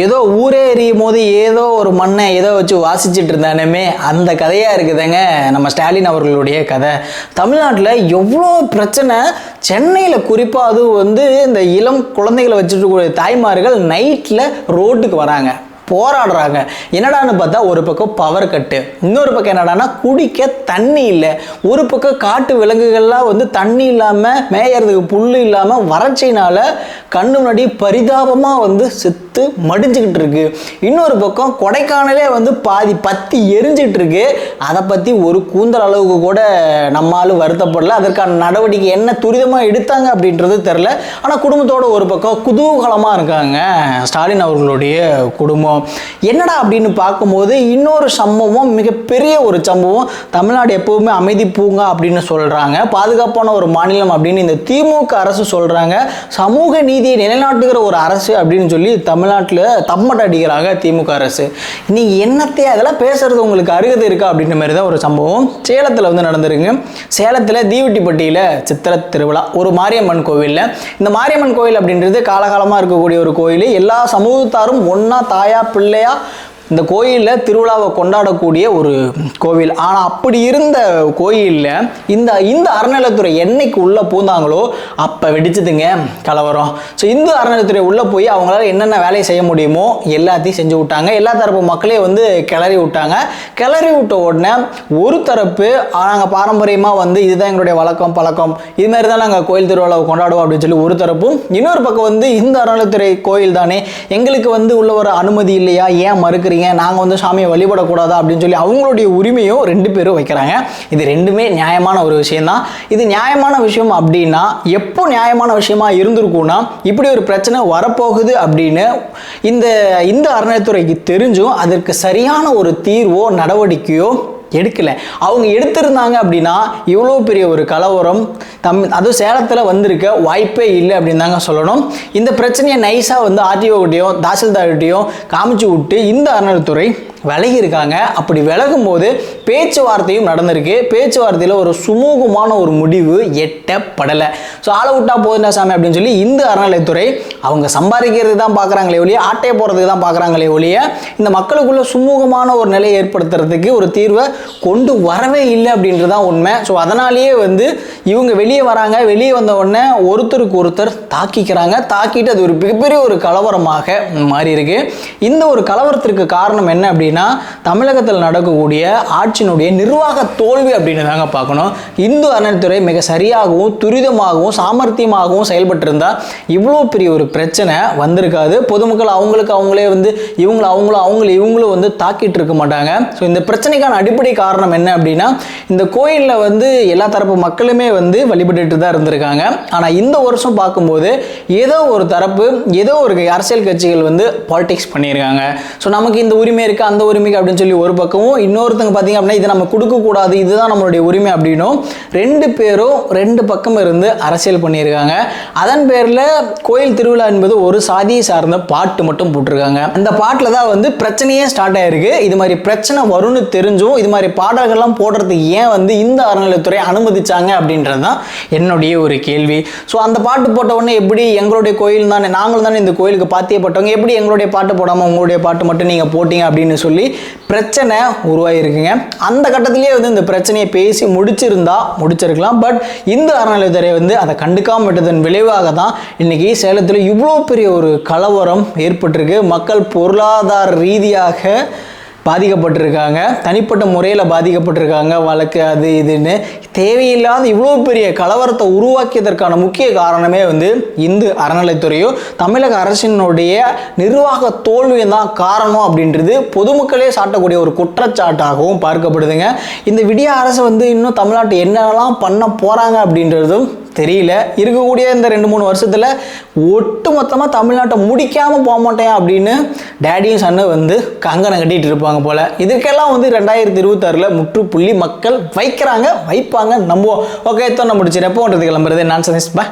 ஏதோ ஊரே எரியும் போது ஏதோ ஒரு மண்ணை ஏதோ வச்சு வாசிச்சுட்டு இருந்தானுமே அந்த கதையாக இருக்குதுங்க நம்ம ஸ்டாலின் அவர்களுடைய கதை. தமிழ்நாட்டில் எவ்வளோ பிரச்சனை? சென்னையில் குறிப்பாக அதுவும் வந்து இந்த இளம் குழந்தைகளை வச்சுட்டு தாய்மார்கள் நைட்டில் ரோட்டுக்கு வராங்க. போராடுறாங்க. என்னடான்னு பார்த்தா ஒரு பக்கம் பவர் கட்டு இன்னொரு பக்கம் என்னடான்னா குடிக்க தண்ணி இல்லை. ஒரு பக்கம் காட்டு விலங்குகள்லாம் வந்து தண்ணி இல்லாமல் மேயறதுக்கு புல் இல்லாமல் வறட்சினால கண்ணு முன்னாடி பரிதாபமாக வந்து செத்து மடிஞ்சுக்கிட்டு இருக்கு. இன்னொரு பக்கம் கொடைக்கானலே வந்து பாதி பத்தி எரிஞ்சிட்டு இருக்கு. அதை பற்றி ஒரு கூந்தல் அளவுக்கு கூட நம்மால் வருத்தப்படல. அதற்கான நடவடிக்கை என்ன துரிதமாக எடுத்தாங்க அப்படின்றது தெரில ஆனால் குடும்பத்தோட ஒரு பக்கம் குதூகலமாக இருக்காங்க. ஸ்டாலின் அவர்களுடைய குடும்பம். என்னடா அப்படின்னு பார்க்கும்போது இன்னொரு சம்பவம் மிகப்பெரிய ஒரு சம்பவம். தமிழ்நாடு எப்போவுமே அமைதி பூங்கா அப்படின்னு சொல்கிறாங்க பாதுகாப்பான ஒரு மாநிலம் அப்படின்னு இந்த திமுக அரசு சொல்கிறாங்க சமூக நீதியை நிலைநாட்டுகிற ஒரு அரசு அப்படின்னு சொல்லி தமிழ்நாட்டில் தம்மட்டை அடிக்கிறாங்க திமுக அரசு. நீங்கள் என்னத்தையே அதெல்லாம் பேசுறது? உங்களுக்கு அருகதை இருக்கா? அப்படின்ற மாதிரி தான் ஒரு சம்பவம். சேலத்தில் வந்து நடந்திருக்கு. சேலத்தில் தீவெட்டிப்பட்டியில் சித்திர திருவிழா. ஒரு மாரியம்மன் கோவிலில். இந்த மாரியம்மன் கோவில் அப்படின்றது காலகாலமாக இருக்கக்கூடிய ஒரு கோயில். எல்லா சமூகத்தாரும் ஒன்றா தாயாக പിള്ളയ இந்த கோயிலில் திருவிழாவை கொண்டாடக்கூடிய ஒரு கோவில். ஆனால் அப்படி இருந்த கோயிலில் இந்த இந்த அறநிலைத்துறை என்னைக்கு உள்ளே பூந்தாங்களோ அப்போ வெடிச்சதுங்க கலவரம். ஸோ இந்து அறநிலைத்துறை உள்ளே போய் அவங்களால என்னென்ன வேலையை செய்ய முடியுமோ எல்லாத்தையும் செஞ்சு விட்டாங்க. எல்லா தரப்பு மக்களையும் வந்து கிளறி விட்டாங்க. கிளறி விட்ட உடனே ஒரு தரப்பு நாங்கள் பாரம்பரியமாக வந்து இதுதான் எங்களுடைய வழக்கம் பழக்கம். இது மாதிரி தான் நாங்கள் கோயில் திருவிழாவை கொண்டாடுவோம் அப்படின்னு சொல்லி ஒரு தரப்பும் இன்னொரு பக்கம் வந்து இந்த அறநிலைத்துறை கோயில் தானே. எங்களுக்கு வந்து உள்ள ஒரு அனுமதி இல்லையா? ஏன் மறுக்கிறீங்க? நாங்கள் வந்து சாமியை வழிபடக்கூடாதா அப்படின்னு சொல்லி அவங்களுடைய உரிமையும் ரெண்டு பேரும் வைக்கிறாங்க. இது ரெண்டுமே நியாயமான ஒரு விஷயம்தான். இது நியாயமான விஷயம் அப்படின்னா எப்போ நியாயமான விஷயமா இருந்திருக்கும்னா இப்படி ஒரு பிரச்சனை வரப்போகுது அப்படின்னு இந்த இந்த அறநிலைத்துறைக்கு தெரிஞ்சும் அதற்கு சரியான ஒரு தீர்வோ நடவடிக்கையோ எடுக்கலை. அவங்க எடுத்திருந்தாங்க அப்படின்னா இவ்வளோ பெரிய ஒரு கலவரம் தம் அதுவும் சேலத்தில் வந்திருக்க வாய்ப்பே இல்லை அப்படின்னு தாங்க சொல்லணும். இந்த பிரச்சனையை நைஸாக வந்து ஆர்டிஓகிட்டையும் தாசில்தார்கிட்டையும் காமிச்சு விட்டு இந்த அறநிலைத்துறை விலகி இருக்காங்க அப்படி விலகும் போது பேச்சுவார்த்தையும் நடந்திருக்கு. பேச்சுவார்த்தையில் ஒரு சுமூகமான ஒரு முடிவு எட்டப்படலை. ஸோ ஆளை விட்டா போதுண்டா சாமி அப்படின்னு சொல்லி இந்த அறநிலைத்துறை அவங்க சம்பாதிக்கிறது தான் பார்க்குறாங்களே ஒழிய ஆட்டையை போகிறதுக்கு தான் பார்க்குறாங்களே ஒழிய இந்த மக்களுக்குள்ள சுமூகமான ஒரு நிலையை ஏற்படுத்துறதுக்கு ஒரு தீர்வை கொண்டு வரவே இல்லை அப்படின்றது தான் உண்மை. ஸோ அதனாலேயே வந்து இவங்க வெளியே வராங்க வெளியே வந்த உடனே ஒருத்தருக்கு ஒருத்தர் தாக்கிக்கிறாங்க. தாக்கிட்டு அது ஒரு மிகப்பெரிய ஒரு கலவரமாக மாறி இருக்கு இந்த ஒரு கலவரத்திற்கு காரணம் என்ன அப்படின்னா தமிழகத்தில் நடக்கக்கூடிய ஆட்சியினுடைய நிர்வாக தோல்வி அப்படின்னு தாங்க பார்க்கணும். இந்து அறநிலைத்துறை மிக சரியாகவும் துரிதமாகவும் சாமர்த்தியமாகவும் செயல்பட்டிருந்தால் இவ்வளோ பெரிய ஒரு பிரச்சனை வந்திருக்காது. பொதுமக்கள் அவங்களுக்கு அவங்களே வந்து இவங்களை அவங்களும் அவங்களும் இவங்களும் வந்து தாக்கிட்டு இருக்க மாட்டாங்க. ஸோ இந்த பிரச்சனைக்கான அடிப்படை காரணம் என்ன அப்படின்னா இந்த கோயிலில் வந்து எல்லா தரப்பு மக்களுமே வந்து வழிபட்டுட்டு தான் இருந்திருக்காங்க. ஆனால் இந்த வருஷம் பார்க்கும்போது ஏதோ ஒரு தரப்பு ஏதோ ஒரு அரசியல் கட்சிகள் வந்து பாலிடிக்ஸ் பண்ணியிருக்காங்க. ஸோ நமக்கு இந்த உரிமை இருக்குது அந்த உரிமைக்கு அப்படின்னு சொல்லி ஒரு பக்கமும் இன்னொருத்தங்க பார்த்தீங்க அப்படின்னா இதை நம்ம கொடுக்கக்கூடாது இதுதான் நம்மளுடைய உரிமை அப்படின்னும் ரெண்டு பேரும் ரெண்டு பக்கம் இருந்து அரசியல் பண்ணியிருக்காங்க. அதன் பேரில் கோயில் திருவிழா என்பது ஒரு சாதியை சார்ந்த பாட்டு மட்டும் போட்டிருக்காங்க. அந்த பாட்டில் தான் வந்து பிரச்சனையே ஸ்டார்ட் ஆயிருக்கு. இது மாதிரி பிரச்சனை வரும்னு தெரிஞ்சும் இது மாதிரி பாடல்கள்லாம் போடுறதுக்கு ஏன் வந்து இந்த அறநிலைத்துறை அனுமதிச்சாங்க அப்படின்றது தான் என்னுடைய ஒரு கேள்வி. ஸோ அந்த பாட்டு போட்ட உடனே எப்படி எங்களுடைய கோயில் தானே நாங்களும் தானே இந்த கோயிலுக்கு பாத்தியப்பட்டவங்க எப்படி எங்களுடைய பாட்டு போடாமல் உங்களுடைய பாட்டு மட்டும் நீங்கள் போட்டீங்க அப்படின்னு சொல்லி பிரச்சனை உருவாகிருக்குங்க அந்த கட்டத்திலேயே வந்து இந்த பிரச்சனையை பேசி முடிச்சிருந்தா முடிச்சிருக்கலாம். பட் இந்த அறநிலையத்துறை வந்து அதை கண்டுக்காம விட்டதன் விளைவாக தான் இன்னைக்கு சேலத்தில் இவ்வளோ பெரிய ஒரு கலவரம் ஏற்பட்டிருக்கு. மக்கள் பொருளாதார ரீதியாக பாதிக்கப்பட்டிருக்காங்க. தனிப்பட்ட முறையில் பாதிக்கப்பட்டிருக்காங்க. வழக்கு அது இதுன்னு. தேவையில்லாத இவ்வளோ பெரிய கலவரத்தை உருவாக்கியதற்கான முக்கிய காரணமே வந்து இந்து அறநிலைத்துறையும் தமிழக அரசினுடைய நிர்வாக தோல்வியும் தான் காரணம் அப்படின்றது பொதுமக்களே சாட்டக்கூடிய ஒரு குற்றச்சாட்டாகவும் பார்க்கப்படுதுங்க. இந்த விடிய அரசு வந்து இன்னும் தமிழ்நாட்டு என்னெல்லாம் பண்ண போகிறாங்க அப்படின்றதும் தெரியல. இருக்கக்கூடிய இந்த ரெண்டு மூணு வருஷத்தில் ஒட்டு மொத்தமாக தமிழ்நாட்டை முடிக்காமல் போக மாட்டேன் அப்படின்னு டேடியும் சன்னு வந்து கங்கணம் கட்டிகிட்டு இருப்பாங்க போல். இதுக்கெல்லாம் வந்து ரெண்டாயிரத்தி இருபத்தாறில் முற்றுப்புள்ளி மக்கள் வைக்கிறாங்க வைப்பாங்க நம்புவோம். ஓகே எத்தனை முடிச்சு ரெப்போன்றது கிளம்புறது நான் சதீஷ் பா